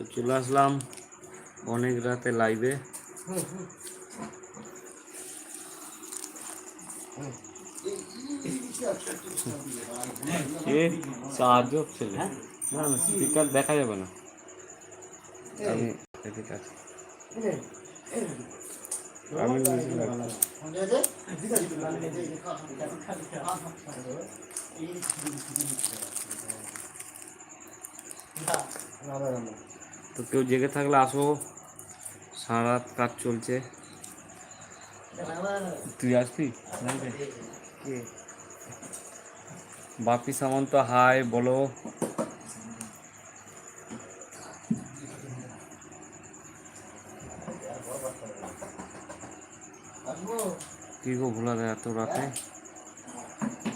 তো চলে আসলাম অনেক রাতে লাইভে সাহায্য হচ্ছে না না না স্পিকার দেখা যাবে না। আমি এদিকে আছি। আমি নিজে লাগছি। তো কেউ জেগে থাকলে আসো সারা কাজ চলছে। তুই আসবি? বাপি সামন্ত, হাই, বলো। কি গো ভোলা দেয় এত রাতে?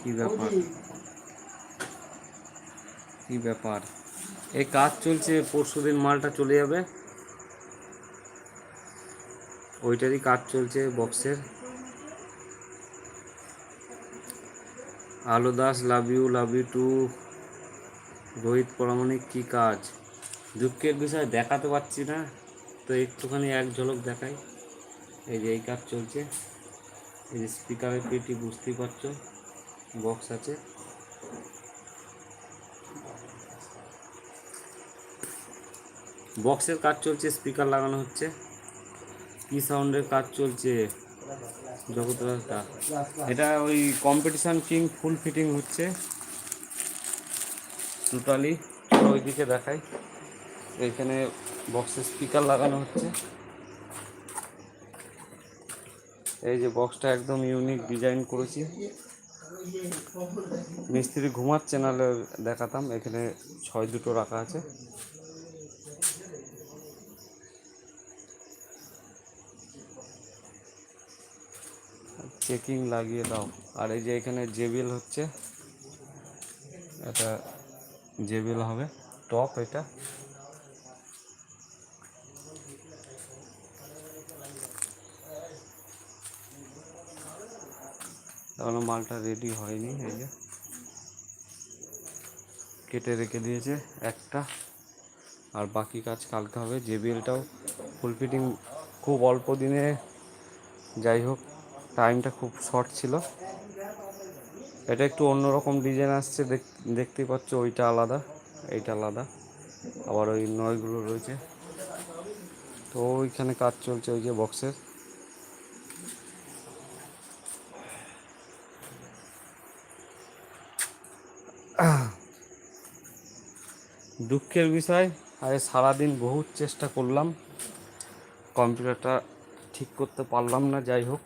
কি ব্যাপার? কি ব্যাপার? এই কাজ চলছে, পরশু দিন মালটা চলে যাবে। ওইটারই কাজ চলছে বক্সের। Alo Das love you love you to Rohit Paramanik, কি কাজ? দুঃখের বিষয়, দেখাতে পারছি না। তো একটুখানি এক ঝলক দেখাই। এই যে এই কাজ চলছে। এই যে স্পিকারের পেটি বুঝতেই পারছ। বক্স আছে। বক্সের কাজ চলছে স্পিকার লাগানো হচ্ছে। কি সাউন্ডের কাজ চলছে? এটা ওই কম্পিটিশন কিং ফুল ফিটিং হচ্ছে। টোটালি ওইদিকে দেখাই। এখানে বক্সে স্পিকার লাগানো হচ্ছে। এই যে বক্সটা একদম ইউনিক ডিজাইন করেছি। মিস্ত্রি ঘুমাচ্ছে, নাহলে দেখাতাম। এখানে ছয় দুটো রাখা আছে। চেকিং লাগিয়ে দাও। আর এই যে এখানে জেবিএল হচ্ছে, এটা জেবিএল হবে, টপ এটা। এখনও মালটা রেডি হয়নি, এই যে। কেটে রেখে দিয়েছে একটা। আর বাকি কাজ কালকে হবে, জেবিএলটাও ফুল ফিটিং খুব অল্প দিনে। যাই হোক টাইমটা খুব শর্ট ছিল। এটা একটু অন্যরকম ডিজাইন আসছে, দেখ- দেখতেই পাচ্ছ ওইটা আলাদা, এইটা আলাদা। আবার ওই নয়গুলো রয়েছে। তো ওইখানে কাজ চলছে ওই যে বক্সের দুঃখের বিষয় আজ সারাদিন বহুত চেষ্টা করলাম। কম্পিউটারটা ঠিক করতে পারলাম না, যাই হোক।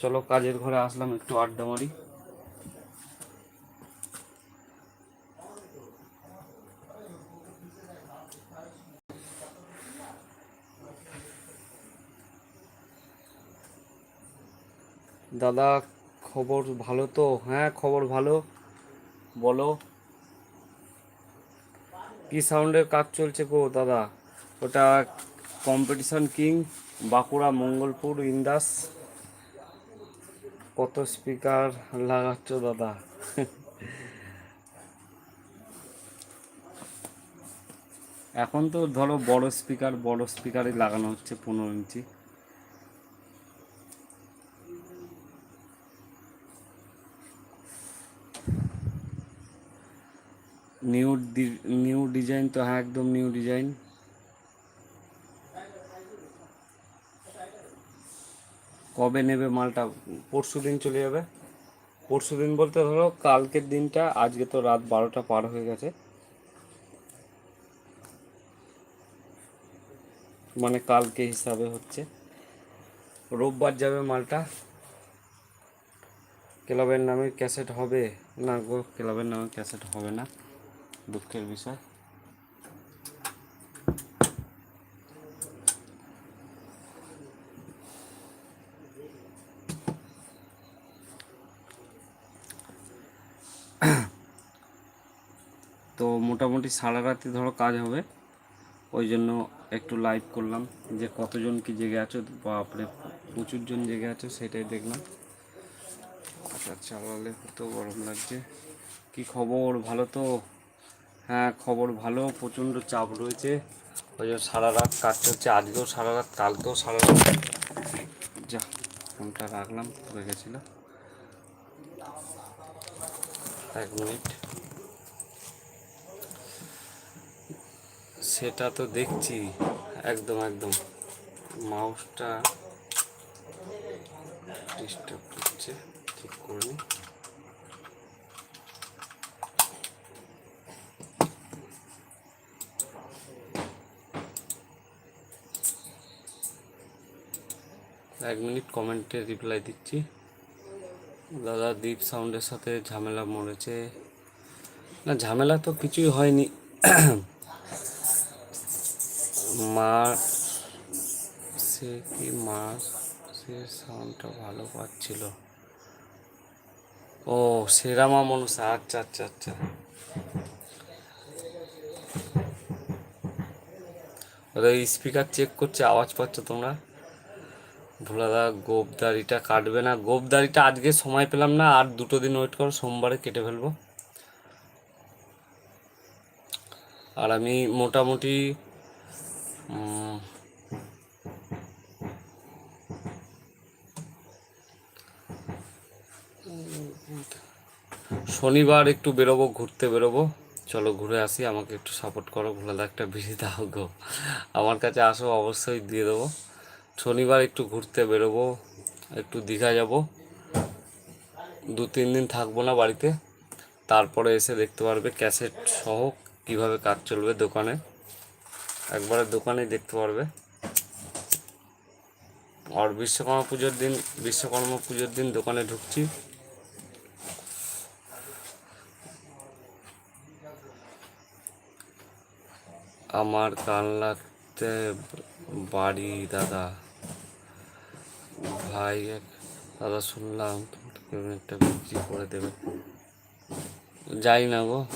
চলো কাজের ঘরে আসলাম একটু আড্ডা মারি। দাদা, খবর ভালো তো? হ্যাঁ খবর ভালো। বলো। কি সাউন্ডের কাজ চলছে গো দাদা? ওটা কম্পিটিশন কিং বাঁকুড়া, মঙ্গলপুর, ইন্দাস। কত স্পিকার লাগাচ্ছ দাদা? এখন তো ধরো বড় স্পিকার বড় স্পিকারই লাগানো হচ্ছে পনেরো ইঞ্চি। নিউ নিউ ডিজাইন তো হ্যাঁ একদম নিউ ডিজাইন কবে নেবে মালটা? পরশু দিন চলে যাবে। পরশু দিন বলতে ধরো কালকের দিনটা, আজকে তো রাত বারোটা পার হয়ে গেছে। মানে কালকে হিসাবে হচ্ছে। রোববার যাবে মালটা। ক্লাবের নামে ক্যাসেট হবে? না গো, ক্লাবের নামে ক্যাসেট হবে না। দুঃখের বিষয়। তো মোটামুটি সারা রাতে ধরো কাজ হবে। ওই জন্য একটু লাইভ করলাম যে কতজন কি জেগে আছো, বাপরে প্রচুর জন জেগে আছো সেটাই দেখলাম। আচ্ছা চালালে তো গরম লাগছে। কি খবর? ভালো তো? হ্যাঁ খবর ভালো, প্রচণ্ড চাপ রয়েছে। ওই জন্য সারা রাত কাজ চলছে, আজকেও সারা রাত, কালকেও সারা রাত। যা, ফোনটা রাখলাম, হয়ে গেছিল। এক মিনিট। সেটা তো দেখছি। একদম একদম। মাউসটা ডিস্টার্ব করছে। ঠিক করে নি এক মিনিট কমেন্টে রিপ্লাই দিচ্ছি। দাদা দীপ সাউন্ডের সাথে ঝামেলা মরেছে। না, ঝামেলা তো কিছুই হয়নি। মার, সে কি মার? সে সাউন্ডটা ভালো পাচ্ছিল। ও, সেরামা মনসা। আচ্ছা আচ্ছা আচ্ছা। ওদের স্পিকার চেক করছে, আওয়াজ পাচ্ছ তোমরা? ভোলাদা, গোপদারিটা কাটবে না। গোপদারিটা আজকে সময় পেলাম না, আর দুটো দিন ওয়েট করো, সোমবারে কেটে ফেলব। আর আমি মোটামুটি শনিবার একটু বেরোবো, ঘুরতে বেরোবো। চলো ঘুরে আসি, আমাকে একটু সাপোর্ট করো, ভোলাদা একটা বিড়ি দাও গো। আমার কাছে আসো, অবশ্যই দিয়ে দেবো। শনিবার একটু ঘুরতে বেরোবো, একটু দীঘা যাব। দু তিন দিন থাকব না বাড়িতে। তারপরে এসে দেখতে পারবে ক্যাসেট সহ কীভাবে কাজ চলবে দোকানে। একবারে দোকানে দেখতে পারবে। আর বিশ্বকর্মা পুজোর দিন, বিশ্বকর্মা পুজোর দিন দোকানে ঢুকছি। আমার কানলাতে বাড়ি, দাদা। ভাই, এক- দাদা শুনলাম একটা বিক্রি করে দেবে। যাই না গো,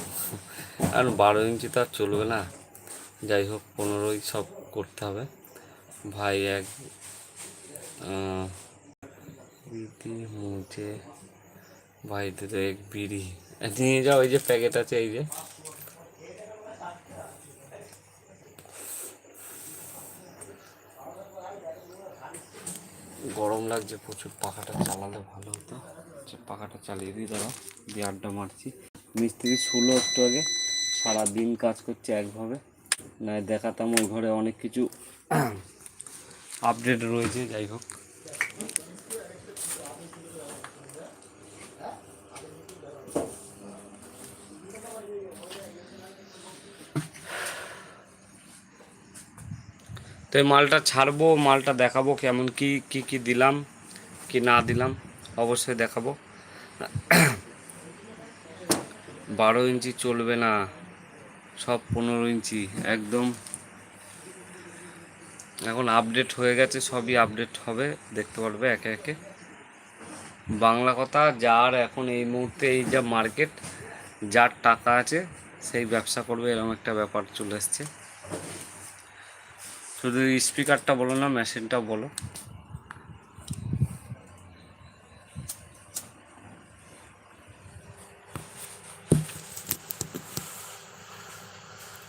আর বারো ইঞ্চি তো আর চলবে না। যাই হোক, পনেরোই সব করতে হবে। ভাই, এক দিদি মুঝে ভাই তো এক বিড়ি। নিয়ে যাও, এই যে প্যাকেট আছে, এই যে। গরম লাগছে, প্রচুর পাখাটা চালালে ভালো হতো। যে পাখাটা চালিয়ে দিই দাঁড়া দিয়ে আড্ডা মারছি। মিস্ত্রি শুলো একটু আগে, সারাদিন কাজ করছে একভাবে। না দেখাতাম ওই ঘরে অনেক কিছু আপডেট রয়েছে, যাই হোক। তো এই মালটা ছাড়বো, মালটা দেখাবো কেমন কি কি কি দিলাম, কি না দিলাম, অবশ্যই দেখাবো। বারো ইঞ্চি চলবে না, সব পনেরো ইঞ্চি, একদম। এখন আপডেট হয়ে গেছে, সবই আপডেট হবে, দেখতে পারবে একে একে। বাংলা কথা, যার এখন এই মুহূর্তে এই যা মার্কেট, যার টাকা আছে, সেই ব্যবসা করবে, এরকম একটা ব্যাপার চলে এসছে। শুধু স্পিকারটা বলো না মেশিনটাও বলো।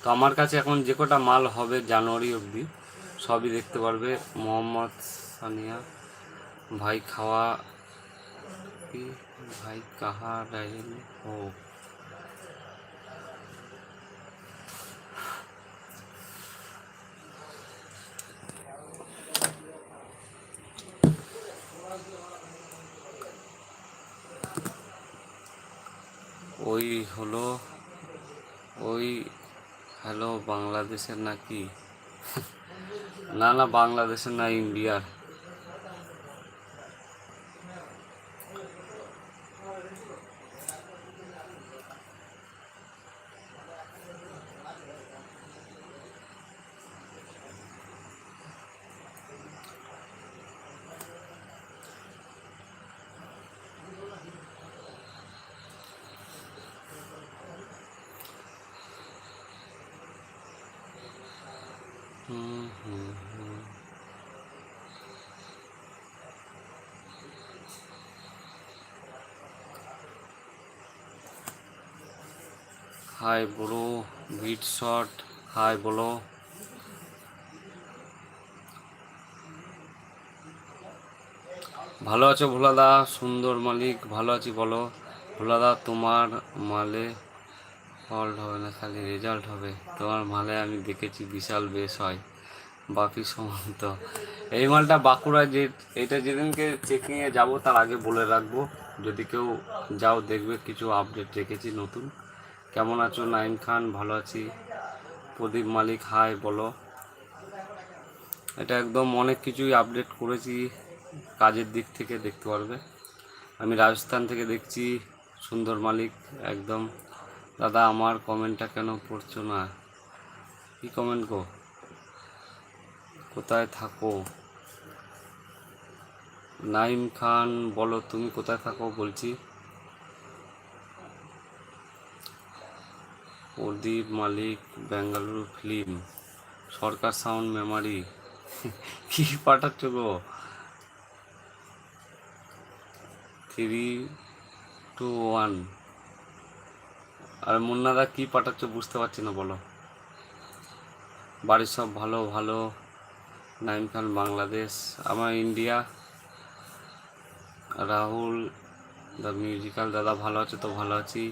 তো আমার কাছে এখন যে কটা মাল হবে জানুয়ারি অবধি, সবই দেখতে পারবে। মোহাম্মদ সানিয়া, ভাই খাওয়া ভাই কাহা রহে হো ওই হলো ওই হ্যালো বাংলাদেশের নাকি? না না বাংলাদেশের না ইন্ডিয়ার। হাই বলো বিট শট, হাই বলো। ভালো আছো ভোলাদা, সুন্দর মালিক, ভালো আছি বলো। ভোলাদা, তোমার মালে ফল্ট হবে না, খালি রেজাল্ট হবে। তোমার মালে আমি দেখেছি বিশাল বেশ হয়। বাকি সমান তো এই মালটা বাঁকুড়া যে, এটা যেদিনকে চেকিংয়ে যাব, তার আগে বলে রাখব। যদি কেউ যাও, দেখবে কিছু আপডেট রেখেছি নতুন। কেমন আছো? নাইম খান, ভালো আছি। প্রদীপ মালিক হাই বলো। এটা একদম অনেক কিছুই আপডেট করেছি। কাজের দিক থেকে দেখতে পারবে। আমি রাজস্থান থেকে দেখছি সুন্দর মালিক, একদম। দাদা, আমার কমেন্টটা কেন পড়ছো না? কি কমেন্ট গো? কোথায় থাকো? নাইম খান, বলো তুমি কোথায় থাকো বলছি। Pradip Malik, Bengaluru film Sarkar sound memory কি পাঠাচ্ছ গো? থ্রি টু ওয়ান আর মুন্নাদা কি পাঠাচ্ছ বুঝতে পারছি না, বলো। বাড়ির সব ভালো ভালো। নাইম খান, বাংলাদেশ। আমার ইন্ডিয়া। রাহুল দ্য মিউজিক্যাল দাদা ভালো আছে তো ভালো আছি।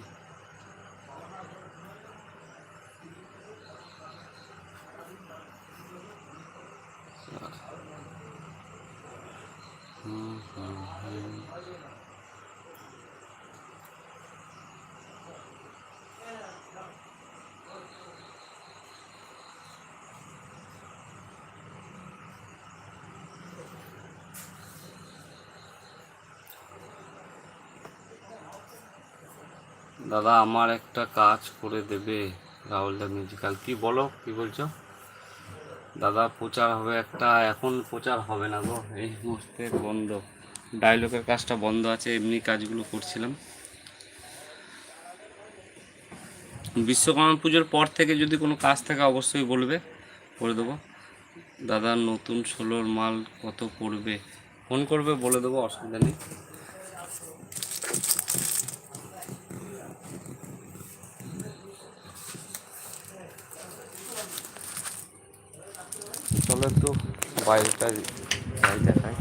দাদা, আমার একটা কাজ করে দেবে রাহুল দা মিউজিক্যাল কি বলো, কি বলছো? দাদা, প্রচার হবে একটা, এখন প্রচার হবে না গো। এই মুহূর্তে বন্ধ। ডায়লগের কাজটা বন্ধ আছে, এমনি কাজগুলো করছিলাম। বিশ্বকর্মা পুজোর পর থেকে যদি কোনো কাজ থাকে, অবশ্যই বলবে করে দেবো। দাদা, নতুন ষোলোর মাল কত পড়বে? ফোন করবে, বলে দেবো, অসুবিধা নেই। চলো একটু বাইরেটা যাই দেখায়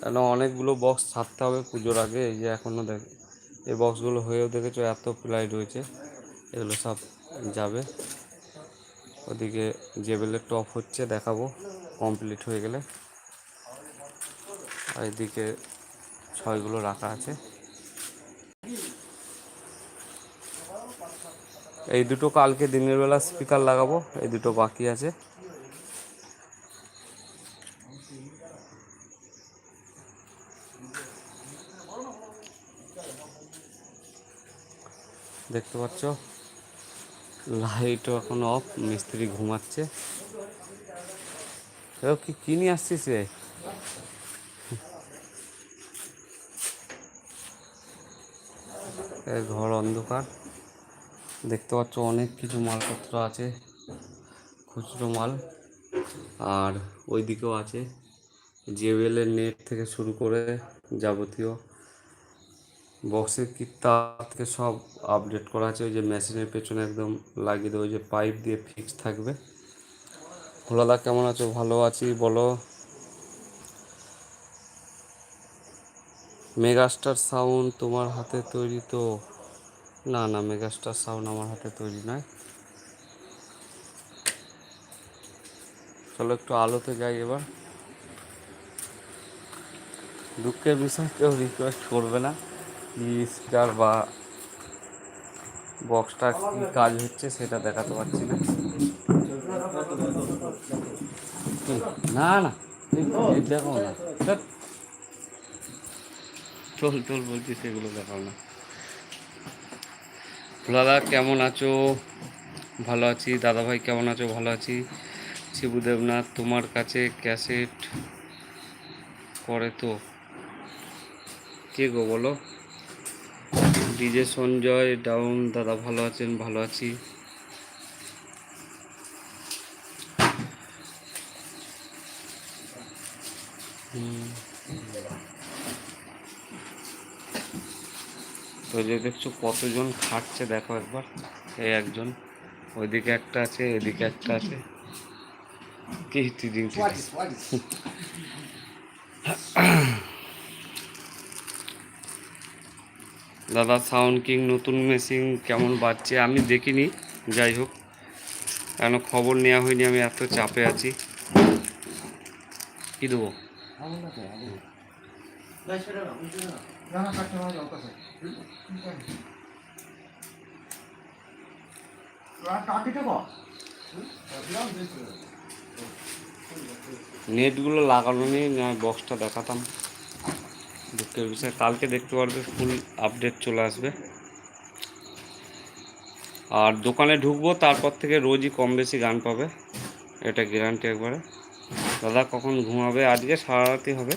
কেন অনেকগুলো বক্স ছাড়তে হবে পুজোর আগে, এই যে এখনও দেখ, এই বক্সগুলো হয়েও দেখেছ, এত প্লাই রয়েছে এগুলো সব যাবে। ওদিকে জেবেলের টপ হচ্ছে, দেখাবো কমপ্লিট হয়ে গেলে। আর এদিকে ছয়গুলো রাখা আছে। এই দুটো কালকে দিনের বেলা স্পিকার লাগাবো, এই দুটো বাকি আছে। দেখতে পাচ্ছ, লাইটও এখন অফ মিস্ত্রি ঘুমাচ্ছে। কি নিয়ে আসছিস রে? ঘর অন্ধকার। দেখতে পাচ্ছ অনেক কিছু মালপত্র আছে, খুচরো মাল। আর ওই দিকেও আছে জেবেলের নেট থেকে শুরু করে যাবতীয় বক্সের কিট তার থেকে সব আপডেট করা আছে। ওই যে মেশিনের পেছনে একদম লাগিয়ে দেবো ওই যে পাইপ দিয়ে ফিক্স থাকবে। ভোলাদা কেমন আছো? ভালো আছি? বলো। মেগাস্টার সাউন্ড তোমার হাতে তৈরি তো, না না, মেগাস্টার সাউন্ড আমার হাতে তৈরি নয়। চলো একটু আলোতে যাই এবার। দুঃখের বিষয়, কেউ রিকোয়েস্ট করবে না। স্পিকার বা বক্সটা কি কাজ হচ্ছে সেটা দেখাতে পারছি না। না না দেখো না। চল চল বলছি সেগুলো দেখাও না। দাদা কেমন আছো? ভালো আছি। দাদাভাই, কেমন আছো? ভালো আছি। শিবু দেবনাথ, তোমার কাছে ক্যাসেট করে তো। কে গো, বলো? ডিজে সঞ্জয়, ডাউন, দাদা ভালো আছেন? ভালো আছি। তো যে দেখছ কতজন খাটছে দেখো একবার। এই একজন ওইদিকে একটা আছে এদিকে একটা আছে। কি দাদা সাউন্ড কিং নতুন মেশিন কেমন বাজছে? আমি দেখিনি যাই হোক। কেন খবর নেওয়া হয়নি আমি এত চাপে আছি। কি দেবো? নেটগুলো লাগানো নেই, না বক্সটা দেখাতাম। দুঃখের বিষয়, কালকে দেখতে পারবে ফুল আপডেট চলে আসবে। আর দোকানে ঢুকবো, তারপর থেকে রোজই কম বেশি গান পাবে, এটা গ্যারান্টি একবারে। দাদা কখন ঘুমাবে? আজকে সারা হবে।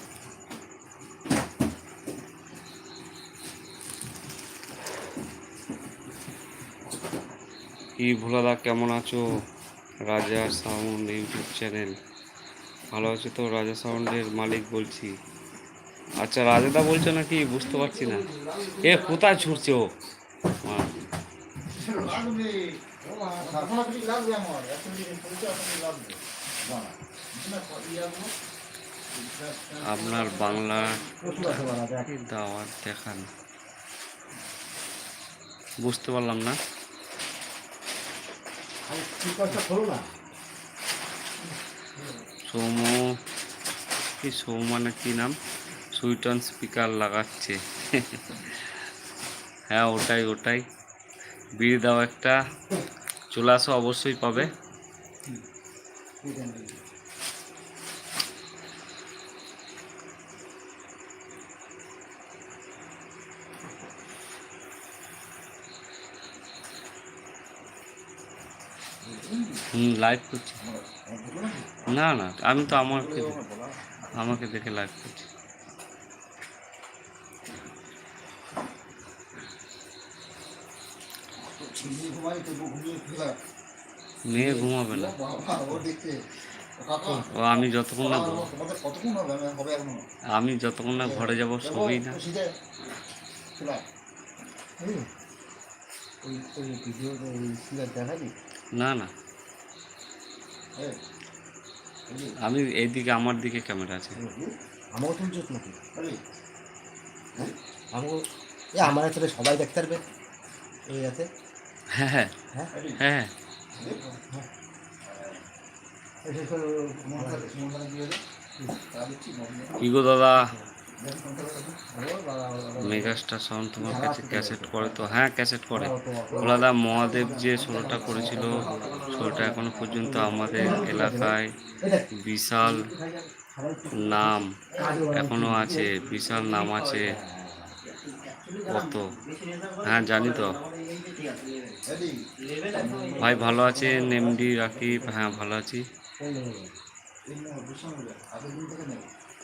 কি ভোলাদা, কেমন আছো? রাজা সাউন্ড ইউটিউব চ্যানেল। ভালো আছো তো? রাজা সাউন্ডের মালিক বলছি। আচ্ছা রাজাদা বলছো নাকি? বুঝতে পারছি না। এ, কোথায় ছুটছে ও? আপনার বাংলা দাওয়াত দেখান। বুঝতে পারলাম না। সৌম্য কি সৌমা না কি নাম? সুইটন স্পিকার লাগাচ্ছে। হ্যাঁ ওটাই ওটাই। বিড়ি দাও একটা। চলে আসো অবশ্যই পাবে। হুম লাইভ করছি। না না, আমি তো আমাকে আমাকে দেখে লাইভ করছি। মেয়ে ঘুমাবে না। ও, আমি যতক্ষণ না আমি যতক্ষণ না ঘরে যাব, সবই না। না না। আমি এইদিকে আমার দিকে ক্যামেরা আছে। আমাকে তুলছিস নাকি? হ্যাঁ? আমাকে এ আমার আসলে সবাই দেখতে পারবে এই আছে হ্যাঁ? হ্যাঁ হ্যাঁ। হ্যাঁ। কি গো দাদা? মেগাস্টার সাউন্ড তোমার কাছে ক্যাসেট করে তো হ্যাঁ ক্যাসেট করে। ওলাদা মহাদেব যে ষোলোটা করেছিল, ষোলোটা এখনও পর্যন্ত আমাদের এলাকায় বিশাল নাম এখনও আছে, বিশাল নাম আছে। কত? হ্যাঁ জানি তো। ভাই, ভালো আছে নেমডি রাকিব? হ্যাঁ ভালো আছি।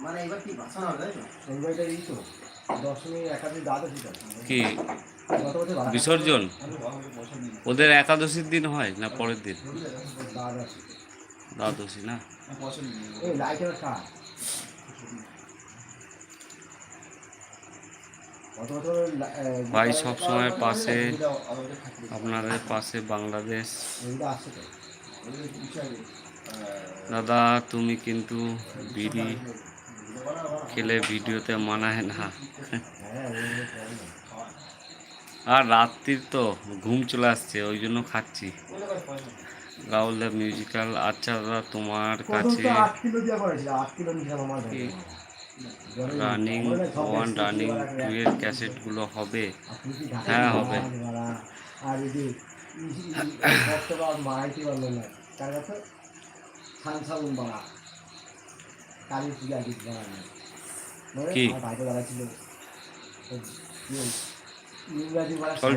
মানে এবার কি ভাষা হবে তাই তো? এই তো। দশমী একাদশী দ্বাদশী তো। কি? গত বিসর্জন? ওদের একাদশীর দিন হয় না পরের দিন? দ্বাদশী দ্বাদশী না? লাইটের কাজ। ভাই সবসময় পাশে আপনাদের পাশে বাংলাদেশ। দাদা তুমি কিন্তু বিড়ি খেলে ভিডিওতে মানায় না। হ্যাঁ। আর রাত্রির তো ঘুম চলে আসছে ওই জন্য খাচ্ছি। রাহুল দ্য মিউজিক্যাল আচ্ছা দাদা তোমার কাছে। রানিং ওয়ান রানিং টু এর ক্যাসেটগুলো হবে। হ্যাঁ, হবে।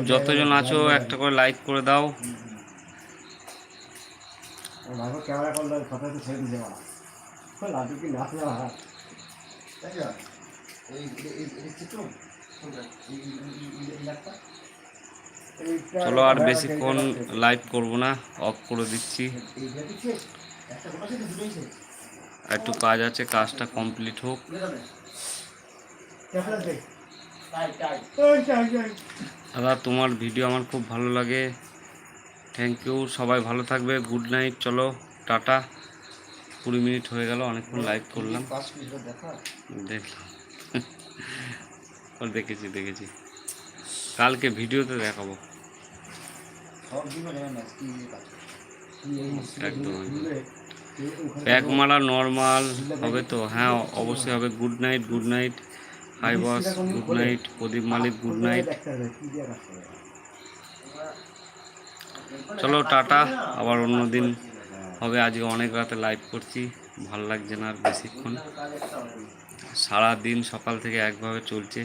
যতজন আছো একটা করে লাইক করে দাও। ক্যামেরা করলে ফটো তো ছেড়ে দিতে বাড়া লাড্ডু কি না তাই না? চলো আর বেশিক্ষণ লাইভ করব না অফ করে দিচ্ছি? একটা কাজ আছে কাজটা কমপ্লিট হোক। দাদা তোমার ভিডিও আমার খুব ভালো লাগে। থ্যাংক ইউ সবাই ভালো থাকবে। গুড নাইট চলো টাটা। কুড়ি মিনিট হয়ে গেল অনেকক্ষণ লাইভ করলাম। দেখলাম। দেখেছি দেখেছি। কালকে ভিডিওতে দেখাবো। একদম, প্যাক মারা নর্মাল হবে তো হ্যাঁ অবশ্যই হবে। Good night good night hi boss good night Pradip Malik good night চলো টাটা আবার অন্য দিন হবে আজকে অনেক রাতে লাইভ করছি। ভালো লাগছে না আর বেশিক্ষণ। সারাদিন সারা দিন সকাল থেকে একভাবে চলছে।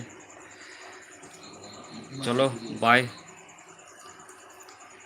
চলো বাই